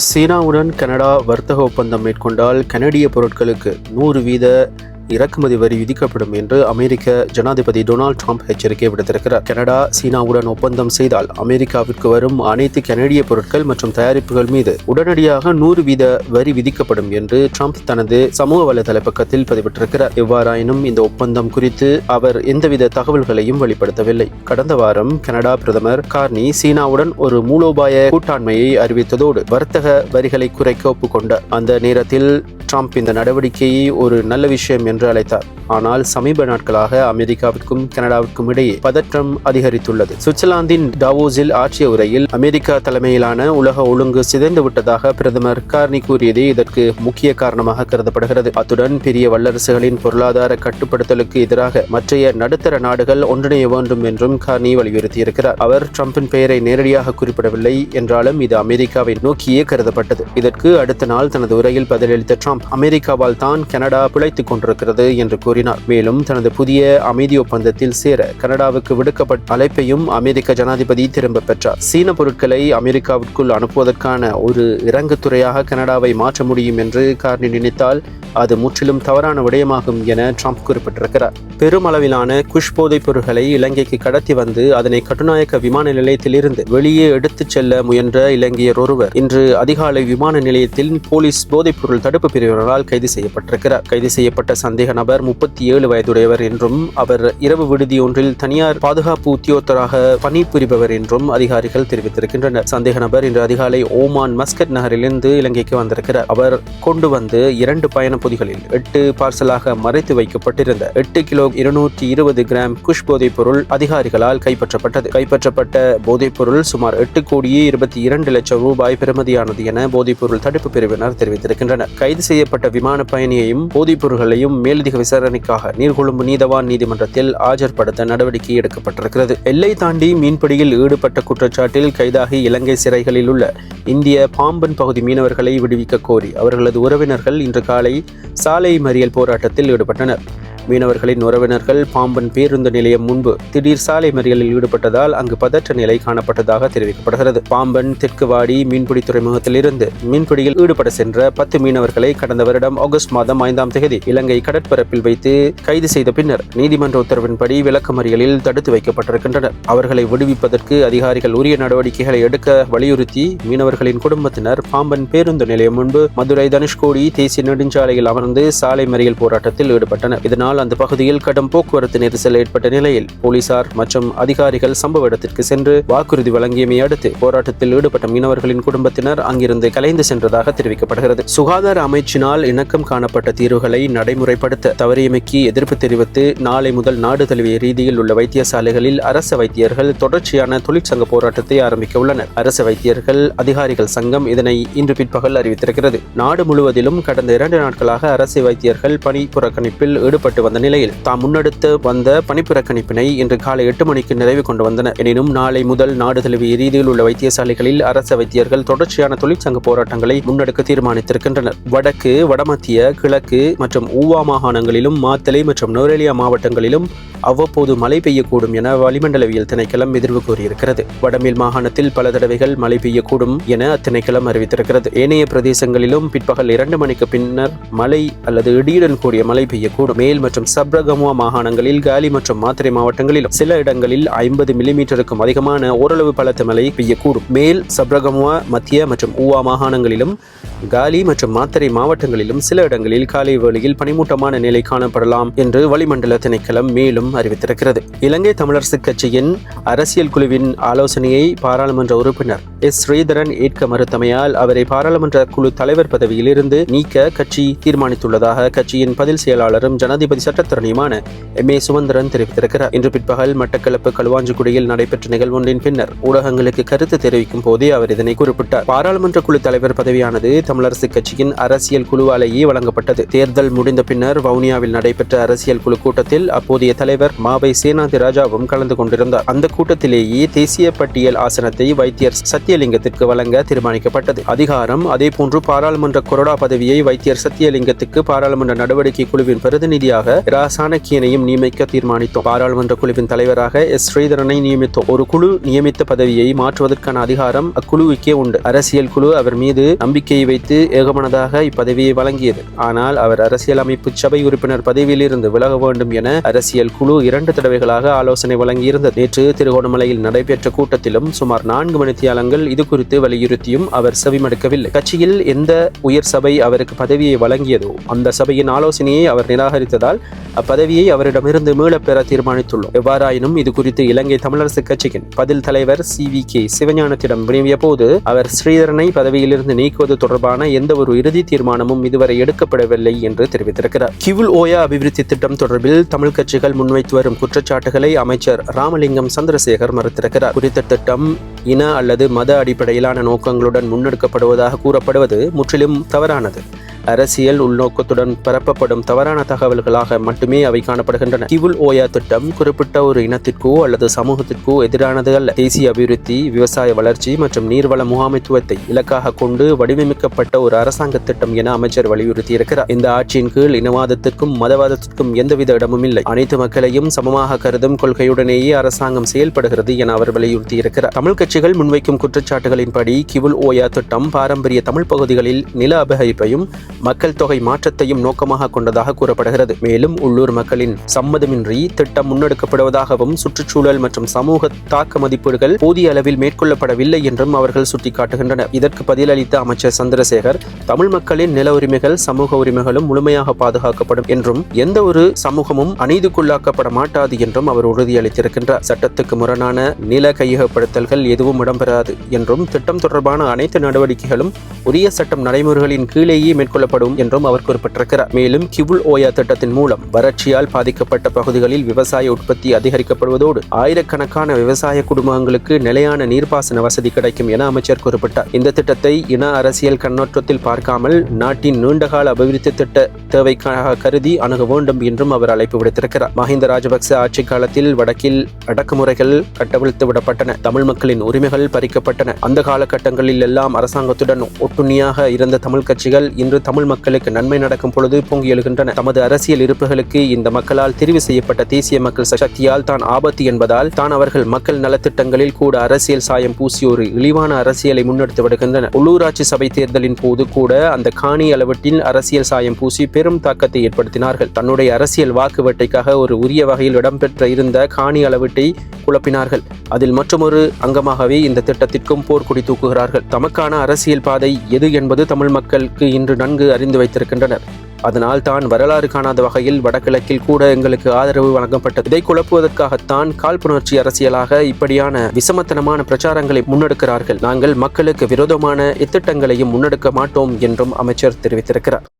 சீனாவுடன் கனடா வர்த்தக ஒப்பந்தம் மேற்கொண்டால் கனடிய பொருட்களுக்கு நூறு வீத இறக்குமதி வரி விதிக்கப்படும் என்று அமெரிக்க ஜனாதிபதி டொனால்ட் ட்ரம்ப் எச்சரிக்கை விடுத்திருக்கிறார். கனடா சீனாவுடன் ஒப்பந்தம் செய்தால் அமெரிக்காவிற்கு வரும் அனைத்து கனடிய பொருட்கள் மற்றும் தயாரிப்புகள் மீது உடனடியாக நூறு வீத வரி விதிக்கப்படும் என்று ட்ரம்ப் தனது சமூக வலைதள பக்கத்தில் பதிவிட்டிருக்கிறார். எவ்வாறாயினும் இந்த ஒப்பந்தம் குறித்து அவர் எந்தவித தகவல்களையும் வெளிப்படுத்தவில்லை. கடந்த வாரம் கனடா பிரதமர் கார்னி சீனாவுடன் ஒரு மூலோபாய கூட்டாண்மையை அறிவித்ததோடு வர்த்தக வரிகளை குறைக்க ஒப்புக்கொண்டார். அந்த நேரத்தில் ட்ரம்ப் இந்த நடவடிக்கையை ஒரு நல்ல விஷயம் என்று அழைத்தார். ஆனால் சமீப நாட்களாக அமெரிக்காவிற்கும் கனடாவிற்கும் இடையே பதற்றம் அதிகரித்துள்ளது. சுவிட்சர்லாந்தின் டாவோஸில் ஆற்றிய உரையில் அமெரிக்கா தலைமையிலான உலக ஒழுங்கு சிதைந்து விட்டதாக பிரதமர் கார்னி கூறியதே இதற்கு முக்கிய காரணமாக கருதப்படுகிறது. அத்துடன் பெரிய வல்லரசுகளின் பொருளாதார கட்டுப்படுத்தலுக்கு எதிராக மற்றைய நடுத்தர நாடுகள் ஒன்றிணைய வேண்டும் என்றும் கார்னி வலியுறுத்தியிருக்கிறார். அவர் ட்ரம்பின் பெயரை நேரடியாக குறிப்பிடவில்லை என்றாலும் இது அமெரிக்காவை நோக்கியே கருதப்பட்டது. இதற்கு அடுத்த நாள் தனது உரையில் பதிலளித்த ட்ரம்ப் அமெரிக்காவால் தான் கனடா பிழைத்துக் கொண்டிருக்கிறது என்று கூறினார். மேலும் தனது புதிய அமைதி ஒப்பந்தத்தில் சேர கனடாவுக்கு விடுக்கப்பட்ட அழைப்பையும் அமெரிக்க ஜனாதிபதி திரும்ப பெற்றார். சீன பொருட்களை அமெரிக்காவிற்குள் அனுப்புவதற்கான ஒரு இறங்குத்துறையாக கனடாவை மாற்ற முடியும் என்று கார்னி நினைத்தால் அது முற்றிலும் தவறான விடயமாகும் என ட்ரம்ப் குறிப்பிட்டிருக்கிறார். பெருமளவிலான குஷ் போதைப் பொருட்களை இலங்கைக்கு கடத்தி வந்து அதனை கட்டுநாயக்க விமான நிலையத்திலிருந்து வெளியே எடுத்துச் செல்ல முயன்ற இலங்கையர் ஒருவர் இன்று அதிகாலை விமான நிலையத்தில் போலீஸ் போதைப் பொருள் தடுப்பு பிரிவினரால் கைது செய்யப்பட்டிருக்கிறார். கைது செய்யப்பட்ட சந்தேக நபர் முப்பத்தி ஏழு வயதுடையவர் என்றும் அவர் இரவு விடுதி ஒன்றில் தனியார் பாதுகாப்பு உத்தியோகத்தராக பணிபுரிபவர் என்றும் அதிகாரிகள் தெரிவித்திருக்கின்றனர். சந்தேக நபர் இன்று அதிகாலை ஓமான் மஸ்கட் நகரிலிருந்து இலங்கைக்கு வந்திருக்கிறார். அவர் கொண்டு வந்து இரண்டு பயண பொதிகளில் எட்டு பார்சலாக மறைத்து வைக்கப்பட்டிருந்த எட்டு கிலோ இருநூற்றி இருபது கிராம் குஷ் போதைப் பொருள் அதிகாரிகளால் கைப்பற்றப்பட்டது. கைப்பற்றப்பட்ட போதைப் பொருள் சுமார் எட்டு கோடியே இருபத்தி இரண்டு லட்சம் ரூபாய் பெறுமதியானது என போதைப் பொருள் தடுப்பு பிரிவினர் தெரிவித்திருக்கின்றனர். கைது செய்யப்பட்ட விமான பயணியையும் போதைப் பொருட்களையும் மேலதிக விசாரணைக்காக நீர்கொழும்பு நீதவான் நீதிமன்றத்தில் ஆஜர்படுத்த நடவடிக்கை எடுக்கப்பட்டிருக்கிறது. எல்லை தாண்டி மீன்பிடியில் ஈடுபட்ட குற்றச்சாட்டில் கைதாகி இலங்கை சிறைகளில் உள்ள இந்திய பாம்பன் பகுதி மீனவர்களை விடுவிக்க கோரி அவர்களது உறவினர்கள் இன்று காலை சாலை மறியல் போராட்டத்தில் ஈடுபட்டனர். மீனவர்களின் உறவினர்கள் பாம்பன் பேருந்து நிலையம் முன்பு திடீர் சாலை மறியலில் ஈடுபட்டதால் அங்கு பதற்ற நிலை காணப்பட்டதாக தெரிவிக்கப்படுகிறது. பாம்பன் தெற்குவாடி மீன்பிடி துறைமுகத்திலிருந்து மீன்பிடியில் ஈடுபட சென்ற பத்து மீனவர்களை கடந்த வருடம் ஆகஸ்ட் மாதம் ஐந்தாம் தேதி இலங்கை கடற்பரப்பில் வைத்து கைது செய்த பின்னர் நீதிமன்ற உத்தரவின்படி விளக்கமறியலில் தடுத்து வைக்கப்பட்டிருக்கின்றனர். அவர்களை விடுவிப்பதற்கு அதிகாரிகள் உரிய நடவடிக்கைகளை எடுக்க வலியுறுத்தி மீனவர்களின் குடும்பத்தினர் பாம்பன் பேருந்து நிலையம் முன்பு மதுரை தனுஷ்கோடி தேசிய நெடுஞ்சாலையில் அமர்ந்து சாலை மறியல் போராட்டத்தில் ஈடுபட்டனர். இதனால் அந்த பகுதியில் கடும் போக்குவரத்து நெரிசல் ஏற்பட்ட நிலையில் போலீசார் மற்றும் அதிகாரிகள் சம்பவ இடத்திற்கு சென்று வாக்குறுதி வழங்கியமை அடுத்து போராட்டத்தில் ஈடுபட்ட மீனவர்களின் குடும்பத்தினர் அங்கிருந்து கலைந்து சென்றதாக தெரிவிக்கப்படுகிறது. சுகாதார அமைச்சினால் இணக்கம் காணப்பட்ட தீர்வுகளை நடைமுறைப்படுத்த தவறியமைக்கு எதிர்ப்பு தெரிவித்து நாளை முதல் நாடு தழுவிய ரீதியில் உள்ள வைத்தியசாலைகளில் அரசு வைத்தியர்கள் தொடர்ச்சியான தொழிற்சங்க போராட்டத்தை ஆரம்பிக்க உள்ளனர். அரசு வைத்தியர்கள் அதிகாரிகள் சங்கம் இதனை இன்று பிற்பகல் அறிவித்திருக்கிறது. நாடு முழுவதிலும் கடந்த இரண்டு நாட்களாக அரசு வைத்தியர்கள் பணி புறக்கணிப்பில் ஈடுபட்டு வந்த நிலையில் தாம் முன்னெடுத்து வந்த பணிப்புறக்கணிப்பினை இன்று காலை எட்டு மணிக்கு நிறைவு கொண்டு வந்தன எனினும் நாளை முதல் நாடு தழுவிய ரீதியில் உள்ள வைத்தியசாலைகளில் அரசு வைத்தியர்கள் தொடர்ச்சியான தொழிற்சங்க போராட்டங்களை முன்னெடுக்க தீர்மானித்திருக்கின்றனர். வடக்கு வடமத்திய கிழக்கு மற்றும் ஊவா மாகாணங்களிலும் மாத்தலை மற்றும் நோரேலியா மாவட்டங்களிலும் அவ்வப்போது மழை பெய்யக்கூடும் என வளிமண்டலவியல் திணைக்களம் எதிர்வு கூறியிருக்கிறது. வடமேல் மாகாணத்தில் பல தடவைகள் மழை பெய்யக்கூடும் என அத்திணைக்களம் அறிவித்திருக்கிறது. ஏனைய பிரதேசங்களிலும் பிற்பகல் இரண்டு மணிக்கு பின்னர் மழை அல்லது இடியுடன் கூடிய மழை பெய்யக்கூடும். மேல் மற்றும் சப்ரகமுவா மாகாணங்களில் காலி மற்றும் மாத்திரை மாவட்டங்களிலும் சில இடங்களில் ஐம்பது மில்லிமீட்டருக்கும் அதிகமான ஓரளவு பலத்த மழை பெய்யக்கூடும். மேல் சப்ரகமுவா மத்திய மற்றும் ஊவா மாகாணங்களிலும் காலி மற்றும் மாத்திரை மாவட்டங்களிலும் சில இடங்களில் காலை வேளையில் பனிமூட்டமான நிலை காணப்படலாம் என்று வளிமண்டல திணைக்களம் மேலும் அறிவித்திருக்கிறது. இலங்கை தமிழரசு கட்சியின் அரசியல் குழுவின் ஆலோசனையை பாராளுமன்ற உறுப்பினர் எஸ். ஸ்ரீதரன் ஏற்க மறுத்தமையால் அவரை பாராளுமன்ற குழு தலைவர் பதவியிலிருந்து நீக்க கட்சி தீர்மானித்துள்ளதாக கட்சியின் பதில் செயலாளரும் ஜனாதிபதி சட்டத்தரணியுமான எம். ஏ. சுமந்திரன் தெரிவித்திருக்கிறார். இன்று பிற்பகல் மட்டக்களப்பு களுவாஞ்சிக்குடியில் நடைபெற்ற நிகழ்வொன்றின் பின்னர் ஊடகங்களுக்கு கருத்து தெரிவிக்கும் போதே அவர் இதனை குறிப்பிட்டார். பாராளுமன்ற குழு தலைவர் பதவியானது தமிழரசு கட்சியின் அரசியல் குழுவாலேயே வழங்கப்பட்டது. தேர்தல் முடிந்த பின்னர் வவுனியாவில் நடைபெற்ற அரசியல் குழு கூட்டத்தில் அப்போதைய தலைவர் தலைவர் மாவை சேனாதி ராஜாவும் கலந்து கொண்டிருந்தார். அந்த கூட்டத்திலேயே தேசிய பட்டியல் ஆசனத்தை வைத்தியர் சத்தியலிங்கத்திற்கு வழங்க தீர்மானிக்கப்பட்டது. அதிகாரம் அதேபோன்று பாராளுமன்ற கொரோடா பதவியை வைத்தியர் சத்தியலிங்கத்துக்கு பாராளுமன்ற நடவடிக்கை குழுவின் பிரதிநிதியாக இரா. சாணக்கியனையும் நியமிக்க தீர்மானித்தோம். பாராளுமன்ற குழுவின் தலைவராக எஸ். ஸ்ரீதரனை நியமித்தோம். ஒரு குழு நியமித்த பதவியை மாற்றுவதற்கான அதிகாரம் அக்குழுவுக்கே உண்டு. அரசியல் குழு அவர் மீது நம்பிக்கையை வைத்து ஏகமனதாக இப்பதவியை வழங்கியது. ஆனால் அவர் அரசியல் அமைப்பு சபை உறுப்பினர் பதவியிலிருந்து விலக வேண்டும் என அரசியல் குழு இரண்டு தடவைகளாக ஆலோசனை வழங்கியிருந்தது. நேற்று திருகோணமலையில் நடைபெற்ற கூட்டத்திலும் சுமார் நான்கு மணித்தியாலங்கள் இது குறித்து வலியுறுத்தியும் அவர் செவிமடுக்கவில்லை கட்சியில் எந்த உயர் சபை அவருக்கு பதவியை வழங்கியதோ அந்த சபையின் ஆலோசனையை அவர் நிராகரித்ததால் அப்பதவியை அவரிடமிருந்து மீளப்பெற தீர்மானித்துள்ளோம். எவ்வாறாயினும் இது குறித்து இலங்கை தமிழரசு கட்சியின் பதில் தலைவர் சி. வி. கே. சிவஞானத்திடம் வினவிய போது அவர் ஸ்ரீதரனை பதவியிலிருந்து நீக்குவது தொடர்பான எந்த ஒரு இறுதி தீர்மானமும் இதுவரை எடுக்கப்படவில்லை என்று தெரிவித்திருக்கிறார். கிவுல் ஓயா அபிவிருத்தி திட்டம் தொடர்பில் தமிழ் கட்சிகள் முன்வைத்து வரும் குற்றச்சாட்டுகளை அமைச்சர் ராமலிங்கம் சந்திரசேகர் மறுத்திருக்கிறார். குறித்த திட்டம் இன அல்லது மத அடிப்படையிலான நோக்கங்களுடன் முன்னெடுக்கப்படுவதாக கூறப்படுவது முற்றிலும் தவறானது. அரசியல் உள்நோக்கத்துடன் பரப்பப்படும் தவறான தகவல்களாக மட்டுமே அவை காணப்படுகின்றன. கிவுல் ஓயா திட்டம் குறிப்பிட்ட ஒரு இனத்திற்கோ அல்லது சமூகத்திற்கோ எதிரானது அல்ல. தேசிய அபிவிருத்தி விவசாய வளர்ச்சி மற்றும் நீர்வள முகாமைத்துவத்தை இலக்காக கொண்டு வடிவமைக்கப்பட்ட ஒரு அரசாங்க திட்டம் என அமைச்சர் வலியுறுத்தி இருக்கிறார் இந்த ஆட்சியின் கீழ் இனவாதத்திற்கும் மதவாதத்திற்கும் எந்தவித இடமும் இல்லை. அனைத்து மக்களையும் சமமாக கருதும் கொள்கையுடனேயே அரசாங்கம் செயல்படுகிறது என அவர் வலியுறுத்தி இருக்கிறார் தமிழ் கட்சிகள் முன்வைக்கும் குற்றச்சாட்டுகளின்படி கிவுல் ஓயா திட்டம் பாரம்பரிய தமிழ் பகுதிகளில் நில அபகரிப்பையும் மக்கள் தொகை மாற்றத்தையும் நோக்கமாக கொண்டதாக கூறப்படுகிறது. மேலும் உள்ளூர் மக்களின் சம்மதமின்றி திட்டம் முன்னெடுக்கப்படுவதாகவும் சுற்றுச்சூழல் மற்றும் சமூக தாக்க மதிப்பீடுகள் போதிய அளவில் மேற்கொள்ளப்படவில்லை என்றும் அவர்கள் சுட்டிக்காட்டுகின்றனர். இதற்கு பதிலளித்த அமைச்சர் சந்திரசேகர் தமிழ் மக்களின் நில உரிமைகள் சமூக உரிமைகளும் முழுமையாக பாதுகாக்கப்படும் என்றும் எந்த ஒரு சமூகமும் அநீதிக்குள்ளாக்கப்பட மாட்டாது என்றும் அவர் உறுதியளித்திருக்கின்றார். சட்டத்துக்கு முரணான நில கையகப்படுத்தல்கள் எதுவும் இடம்பெறாது என்றும் திட்டம் தொடர்பான அனைத்து நடவடிக்கைகளும் உரிய சட்டம் நடைமுறைகளின் கீழேயே மேற்கொள்ள மேற்கொள்ளப்படும் என்றும் அவர் குறிப்பிட்டிருக்கிறார். மேலும் கிவுல் ஓயா திட்டத்தின் மூலம் வறட்சியால் பாதிக்கப்பட்ட பகுதிகளில் விவசாய உற்பத்தி அதிகரிக்கப்படுவதோடு ஆயிரக்கணக்கான விவசாய குடும்பங்களுக்கு நிலையான நீர்ப்பாசன வசதி கிடைக்கும் என அமைச்சர் குறிப்பிட்டார். இந்த திட்டத்தை இன அரசியல் கண்ணோட்டத்தில் பார்க்காமல் நாட்டின் நீண்டகால அபிவிருத்தி திட்ட தேவைக்காக கருதி அணுக வேண்டும் என்றும் அவர் அழைப்பு விடுத்திருக்கிறார். மஹிந்த ராஜபக்ச ஆட்சி காலத்தில் வடக்கில் அடக்குமுறைகள் கட்டவிழ்த்து விடப்பட்டன. தமிழ் மக்களின் உரிமைகள் பறிக்கப்பட்டன. அந்த காலகட்டங்களில் எல்லாம் அரசாங்கத்துடன் ஒட்டுண்ணியாக இருந்த தமிழ் கட்சிகள் இன்று தமிழ் மக்களுக்கு நன்மை நடக்கும் பொழுது பொங்கி எழுகின்றன. தமது அரசியல் இருப்புகளுக்கு இந்த மக்களால் தெரிவு செய்யப்பட்ட தேசிய மக்கள் சக்தியால் தான் ஆபத்து என்பதால் தான் அவர்கள் மக்கள் நலத்திட்டங்களில் கூட அரசியல் சாயம் பூசி ஒரு இழிவான அரசியலை முன்னெடுத்து வருகின்றனர். உள்ளூராட்சி சபை தேர்தலின் போது கூட அந்த காணி அளவட்டில் அரசியல் சாயம் பூசி பெரும் தாக்கத்தை ஏற்படுத்தினார்கள். தன்னுடைய அரசியல் வாக்கு வேட்டைக்காக ஒரு உரிய வகையில் இடம்பெற்ற இருந்த காணி அளவீட்டை குழப்பினார்கள். அதில் மற்றொரு அங்கமாகவே இந்த திட்டத்திற்கும் போர்க்குடி தூக்குகிறார்கள். தமக்கான அரசியல் பாதை எது என்பது தமிழ் மக்களுக்கு இன்று நன்கு அறிந்து வைத்திருக்கின்றனர். அதனால் தான் வரலாறு காணாத வகையில் வடகிழக்கில் கூட எங்களுக்கு ஆதரவு வழங்கப்பட்டது. இதை குழப்புவதற்காகத்தான் காழ்ப்புணர்ச்சி அரசியலாக இப்படியான விசமத்தனமான பிரச்சாரங்களை முன்னெடுக்கிறார்கள். நாங்கள் மக்களுக்கு விரோதமான இத்திட்டங்களையும் முன்னெடுக்க மாட்டோம் என்றும் அமைச்சர் தெரிவித்திருக்கிறார்.